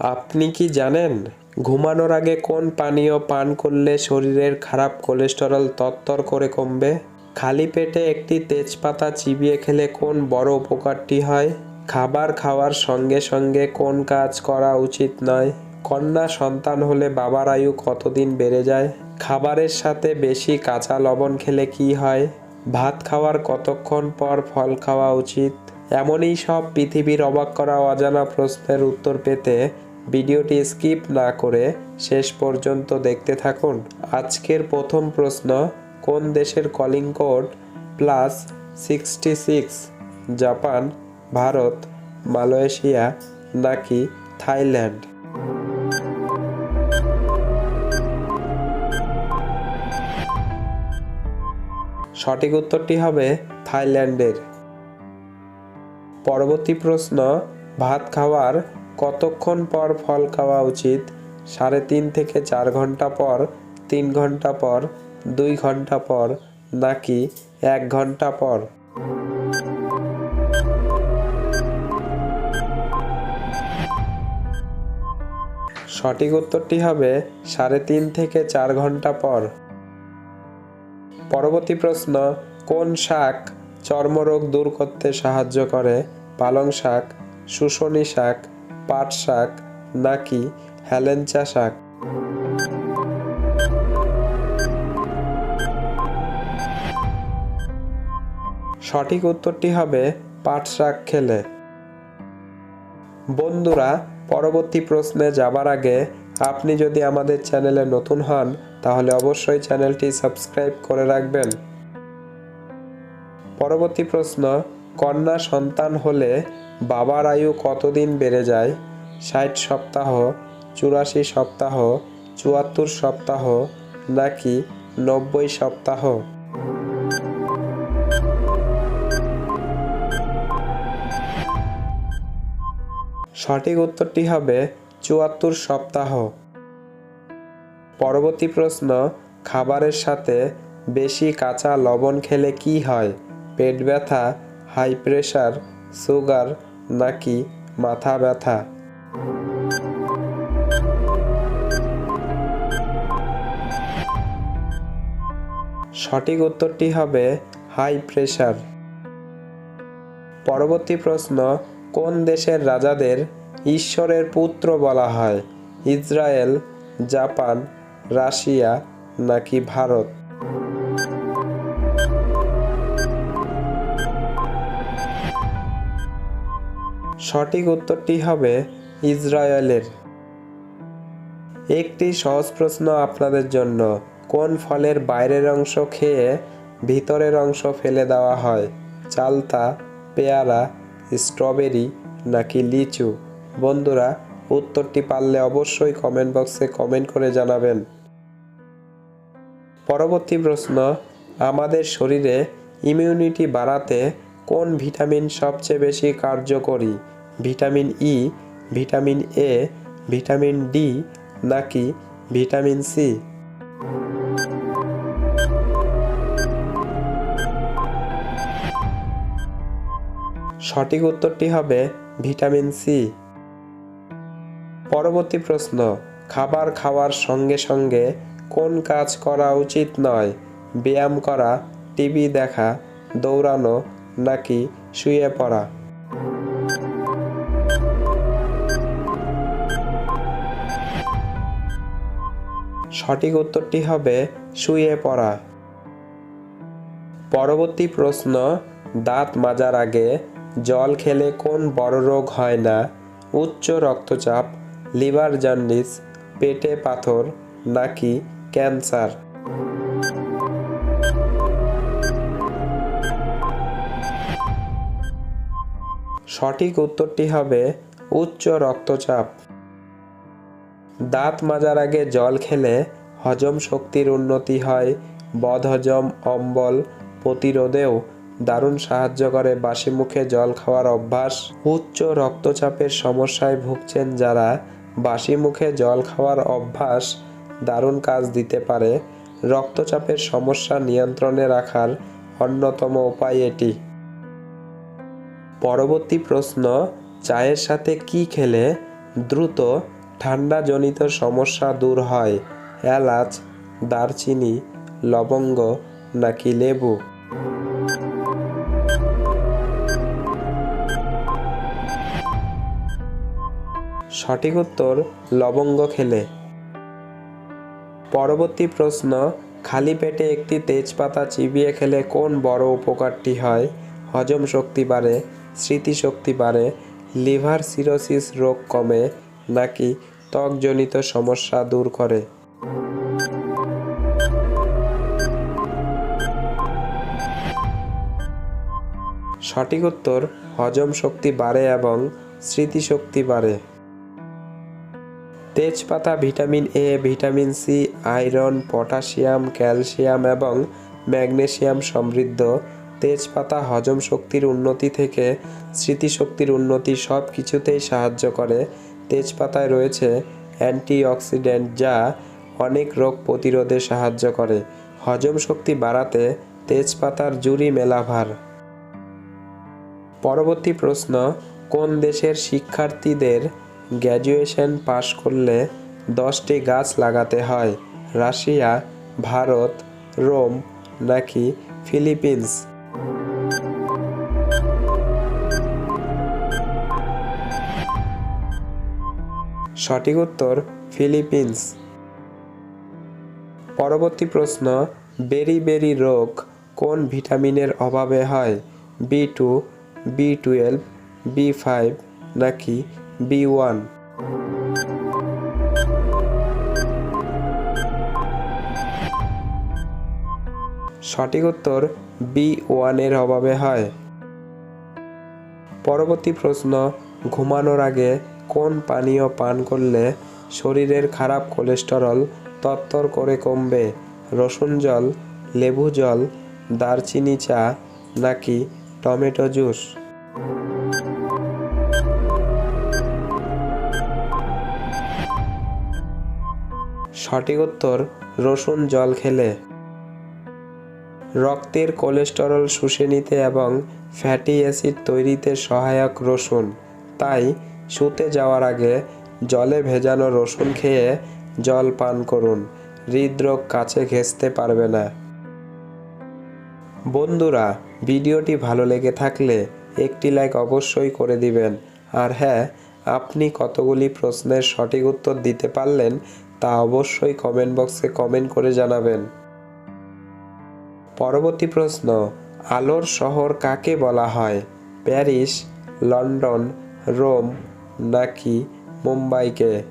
আপনি কি জানেন ঘুমানোর আগে কোন পানীয় পান করলে শরীরের খারাপ কোলেস্টেরল তত্তর করে কমবে? খালি পেটে একটি তেজপাতা চিবিয়ে খেলে কোন বড় উপকারটি হয়? খাবার খাওয়ার সঙ্গে সঙ্গে কোন কাজ করা উচিত নয়? কন্যা সন্তান হলে বাবার আয়ু কতদিন বেড়ে যায়? খাবারের সাথে বেশি কাঁচা লবণ খেলে কি হয়? ভাত খাওয়ার কতক্ষণ পর ফল খাওয়া উচিত? এমনই সব পৃথিবীর অবাক করা অজানা প্রশ্নের উত্তর পেতে ভিডিওটি স্কিপ না করে শেষ পর্যন্ত দেখতে থাকুন। আজকের প্রথম প্রশ্ন, কোন দেশের calling code plus sixty six Japan, Bharat, Malaysia নাকি থাইল্যান্ড? সঠিক উত্তরটি হবে থাইল্যান্ডের। পরবর্তী প্রশ্ন, ভাত খাওয়ার কতক্ষণ পর ফল খাওয়া উচিত? সাড়ে তিন থেকে চার ঘণ্টা পর, তিন ঘণ্টা পর, দুই ঘণ্টা পর, নাকি এক ঘণ্টা পর? সঠিক উত্তরটি হবে সাড়ে তিন থেকে চার ঘণ্টা পর। পরবর্তী প্রশ্ন, কোন শাক চর্মরোগ দূর করতে সাহায্য করে? পালং শাক, শুশনি শাক পাট শাক নাকি হেলেঞ্চা শাক? সঠিক উত্তরটি হবে পাট শাক খেলে। বন্ধুরা, পরবর্তী প্রশ্নে যাবার আগে আপনি যদি আমাদের চ্যানেলে নতুন হন, তাহলে অবশ্যই চ্যানেলটি সাবস্ক্রাইব করে রাখবেন। পরবর্তী প্রশ্ন, কন্যা সন্তান হলে বাবার আয়ু কতদিন বেড়ে যায়? ষাট সপ্তাহ, চুরাশি সপ্তাহ, চুয়াত্তর সপ্তাহ নাকি নব্বই সপ্তাহ? সঠিক উত্তরটি হবে চুয়াত্তর সপ্তাহ। পরবর্তী প্রশ্ন, খাবারের সাথে বেশি কাঁচা লবণ খেলে কি হয়? পেট ব্যথা, হাই প্রেশার, সুগার নাকি মাথা ব্যথা? সঠিক উত্তরটি হবে হাই প্রেশার পরবর্তী প্রশ্ন, কোন দেশের রাজাদের ঈশ্বরের পুত্র বলা হয়? ইসরায়েল, জাপান, রাশিয়া নাকি ভারত? সঠিক উত্তরটি হবে ইসরায়েলের। একটি সহজ প্রশ্ন আপনাদের জন্য, কোন ফলের বাইরের অংশ খেয়ে ভিতরের অংশ ফেলে দেওয়া হয়? চালতা, পেয়ারা, স্ট্রবেরি নাকি লিচু? বন্ধুরা, উত্তরটি পারলে অবশ্যই কমেন্ট বক্সে কমেন্ট করে জানাবেন। পরবর্তী প্রশ্ন, আমাদের শরীরে ইমিউনিটি বাড়াতে কোন ভিটামিন সবচেয়ে বেশি কার্যকরী? Vitamin E, vitamin A, vitamin D নাকি ভিটামিন সি? সঠিক উত্তরটি হবে ভিটামিন সি। পরবর্তী প্রশ্ন, খাবার খাওয়ার সঙ্গে সঙ্গে কোন কাজ করা উচিত নয়? ব্যায়াম করা, টিভি দেখা, দৌড়ানো নাকি শুয়ে পড়া? সঠিক উত্তরটি হবে শুয়ে পড়া। পরবর্তী প্রশ্ন, দাঁত মাজার আগে জল খেলে কোন বড় রোগ হয় না? উচ্চ রক্তচাপ, লিভার জান্ডিস, পেটে পাথর নাকি ক্যান্সার? সঠিক উত্তরটি হবে উচ্চ রক্তচাপ। দাঁত মাজার আগে জল খেলে হজম শক্তির উন্নতি হয় বদহজম অম্বল প্রতিরোধেও দারুণ সাহায্য করে বাসি মুখে জল খাওয়ার অভ্যাস। উচ্চ রক্তচাপের সমস্যায় ভুগছেন যারা বাসি মুখে জল খাওয়ার অভ্যাস দারুণ কাজ দিতে পারে, রক্তচাপের সমস্যা নিয়ন্ত্রণে রাখার অন্যতম উপায় এটি। পরবর্তী প্রশ্ন, চায়ের সাথে কি খেলে দ্রুত ঠান্ডাজনিত সমস্যা দূর হয়। এলাচ, দারচিনি, লবঙ্গ নাকি লেবু? সঠিক উত্তর, লবঙ্গ খেলে। পরবর্তী প্রশ্ন, খালি পেটে একটি তেজপাতা চিবিয়ে খেলে কোন বড় উপকারটি হয়? হজম শক্তি বাড়ে, স্মৃতিশক্তি বাড়ে, লিভার সিরোসিস রোগ কমে নাকি ত্বকজনিত সমস্যা দূর করে? সঠিক উত্তর, হজম শক্তি বাড়ে এবং স্মৃতিশক্তি বাড়ে। তেজপাতা, vitamin A vitamin C iron, potassium, calcium এবং ম্যাগনেসিয়াম সমৃদ্ধ। তেজপাতা হজম শক্তির উন্নতি থেকে স্মৃতিশক্তির উন্নতি সব কিছুতেই সাহায্য করে। তেজপাতায় রয়েছে অ্যান্টিঅক্সিডেন্ট যা অনেক রোগ প্রতিরোধে সাহায্য করে। হজম শক্তি বাড়াতে তেজপাতার জুরি মেলাভার। পরবর্তী প্রশ্ন, কোন দেশের শিক্ষার্থীদের গ্র্যাজুয়েশন পাশ করলে দশটি গাছ লাগাতে হয়? রাশিয়া, ভারত, রোম নাকি ফিলিপিন্স? সঠিক উত্তর ফিলিপিন্স। পরবর্তী প্রশ্ন, বেরি বেরি রোগ কোন ভিটামিনের অভাবে হয়? B two, B twelve, B five নাকি বি ওয়ান? সঠিক উত্তর বি ওয়ানের অভাবে হয়। পরবর্তী প্রশ্ন, ঘুমানোর আগে কোন পানীয় পান করলে শরীরের খারাপ কোলেস্টেরল তত্তর করে কমবে। রসুন জল, লেবু জল, দারচিনি চা, নাকি টমেটো জুস? সঠিক উত্তর, রসুন জল খেলে। রক্তের কোলেস্টেরল শুষে নিতে এবং ফ্যাটি অ্যাসিড তৈরিতে সহায়ক রসুন। তাই শুতে যাওয়ার আগে জলে ভেজানো রসুন খেয়ে জল পান করুন, হৃদরোগ কাছে ঘেঁচতে পারবে না। বন্ধুরা, ভিডিওটি ভালো লেগে থাকলে একটি লাইক অবশ্যই করে দিবেন। আর হ্যাঁ আপনি কতগুলি প্রশ্নের সঠিক উত্তর দিতে পারলেন তা অবশ্যই কমেন্ট বক্সে কমেন্ট করে জানাবেন। পরবর্তী প্রশ্ন, আলোর শহর কাকে বলা হয়? প্যারিস, লন্ডন, রোম নাকি মুম্বাইকে?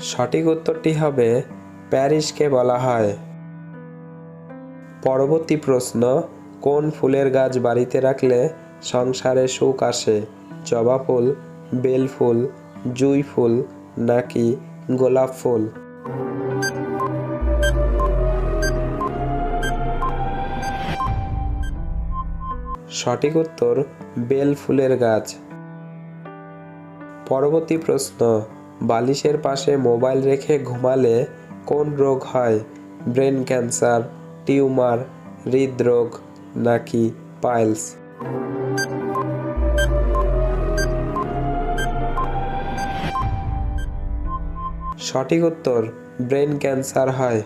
সঠিক উত্তরটি হবে প্যারিসকে বলা হয়। পরবর্তী প্রশ্ন, কোন ফুলের গাছ বাড়িতে রাখলে সংসারে সুখ আসে? জবা ফুল, বেল ফুল, জুই ফুল নাকি গোলাপ ফুল? সঠিক উত্তর বেল ফুলের গাছ। পরবর্তী প্রশ্ন, বালিশের পাশে মোবাইল রেখে ঘুমালে কোন রোগ হয়? ব্রেন ক্যান্সার, টিউমার, হৃদরোগ নাকি পাইলস? সঠিক উত্তর, ব্রেন ক্যান্সার হয়।